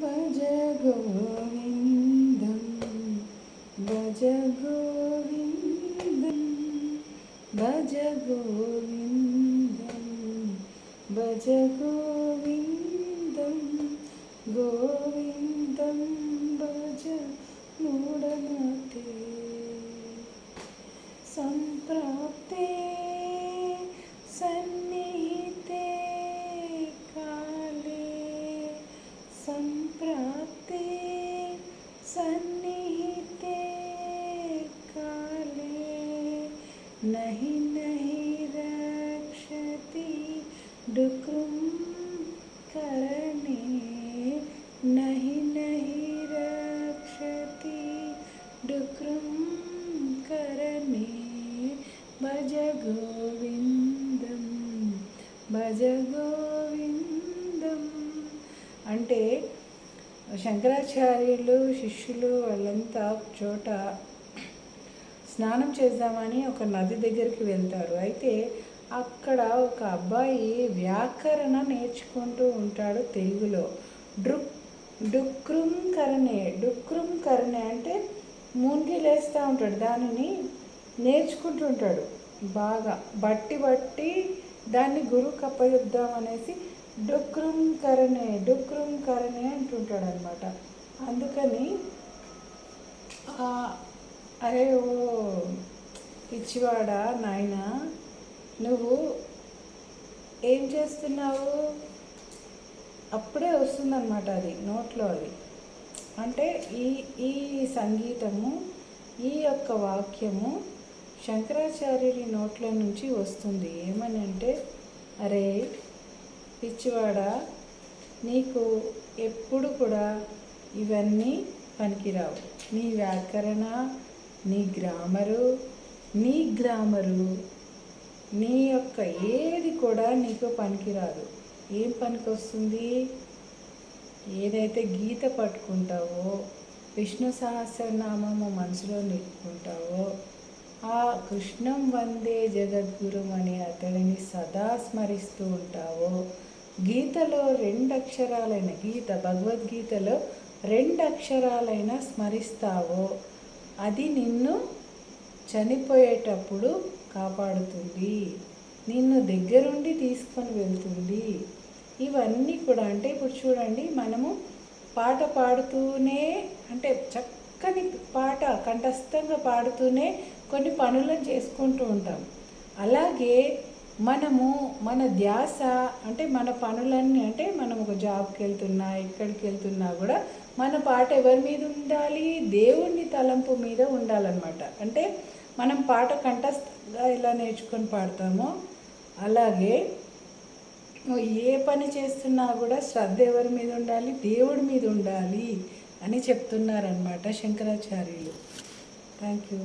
ഭജ ഗോവിന്ദം ഭജ ഗോവിന്ദം ഗോവിന്ദം ഭജ ഗോവിന്ദം ഗോവിന്ദം സംപ്രാപ്തേ नहि नहि रक्षति डुक्रुं करणे नहि नहि रक्षति डुक्रुं करणे భజ గోవిందం భజ గోవిందం అంటే శంకరాచార్యులు శిష్యులు వాళ్ళంతా ఒక చోట స్నానం చేద్దామని ఒక నది దగ్గరికి వెళ్తారు. అయితే అక్కడ ఒక అబ్బాయి వ్యాకరణ నేర్చుకుంటూ ఉంటాడు తెలుగులో. డ్రుక్ డుక్రుం కరణే డుక్రుం కరణే అంటే మూంగి లేస్తూ ఉంటాడు. దానిని నేర్చుకుంటుంటాడు బాగా బట్టి బట్టి దాన్ని గురువు కప్పయుద్దాం అనేసి డుక్రుం కరణే డుక్రుం కరణే అంటుంటాడు అనమాట అందుకని అరే ఓ పిచ్చివాడా నాయన నువ్వు ఏం చేస్తున్నావు? అప్పుడే వస్తుందన్నమాట అది నోట్లో అది. అంటే ఈ ఈ సంగీతము ఈ యొక్క వాక్యము శంకరాచార్యుడి నోట్లో నుంచి వస్తుంది. ఏమని అంటే అరే పిచ్చివాడా నీకు ఎప్పుడు కూడా ఇవన్నీ పనికిరావు. నీ వ్యాకరణ నీ గ్రామరు నీ గ్రామరు నీ యొక్క ఏది కూడా నీకు పనికిరాదు. ఏం పనికి వస్తుంది ఏదైతే గీత పట్టుకుంటావో విష్ణు సహస్రనామము మనసులో నిలుపుకుంటావో ఆ కృష్ణం వందే జగద్గురు అని అతడిని సదా స్మరిస్తూ ఉంటావో గీతలో రెండు అక్షరాలైన గీత భగవద్గీతలో రెండు అక్షరాలైన స్మరిస్తావో అది నిన్ను చనిపోయేటప్పుడు కాపాడుతుంది. నిన్ను దగ్గరుండి తీసుకొని వెళ్తుంది. ఇవన్నీ కూడా అంటే ఇప్పుడు చూడండి మనము పాట పాడుతూనే అంటే చక్కని పాట కంఠస్థంగా పాడుతూనే కొన్ని పనులను చేసుకుంటూ ఉంటాం. అలాగే మనము మన ధ్యాస అంటే మన పనులన్నీ అంటే మనం ఒక జాబ్కి వెళ్తున్నా ఎక్కడికి వెళ్తున్నా కూడా మన పాట ఎవరి మీద ఉండాలి? దేవుని తలంపు మీద ఉండాలన్నమాట. అంటే మనం పాట కంఠస్థంగా ఎలా నేర్చుకొని పాడతామో అలాగే నువ్వు ఏ పని చేస్తున్నా కూడా శ్రద్ధ ఎవరి మీద ఉండాలి దేవుడి మీద ఉండాలి అని చెప్తున్నారనమాట శంకరాచార్యులు. Thank you